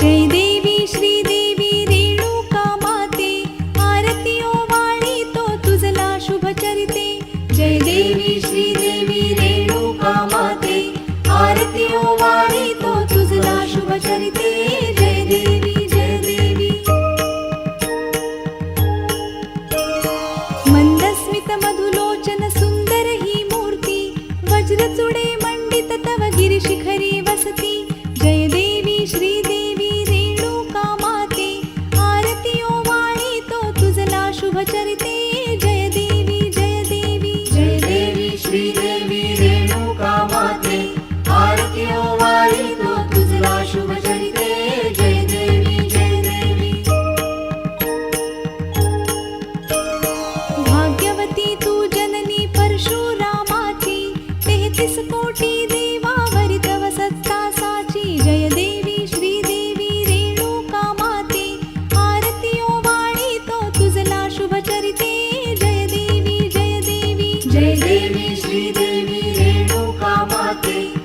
जय देवी श्रीदेवी रेणुका माते आरती वाणी तो तुझला शुभ चरिते. जय देवी श्रीदेवी रेणुका माते आरती ओवाळी तो तुझला शुभ चरिते. जय देवी जय देवी. मंदस्मित मधुलोचन सुंदर ही मूर्ती. वज्रचुडे मंडित तव गिरिशिखरी कोटी देवावरी तव सत्ता साची. जय देवी श्रीदेवी रेणुका माते. आरती ओवाळी तो तुझला शुभ चरिते. जय देवी जय देवी. जय देवी श्रीदेवी रेणुका माते.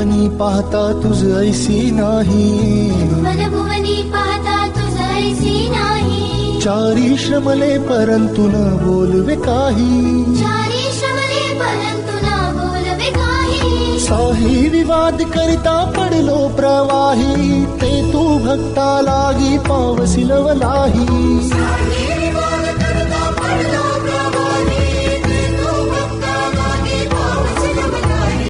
भुवनी पाहता तुझ ऐसी नाही. वनभुवनी पाहता तुझ ऐसी नाही. चारी श्रमले परंतु न बोलवे काही. चारी श्रमले परंतु न बोलवे काही. साही विवाद करिता पडलो प्रवाही.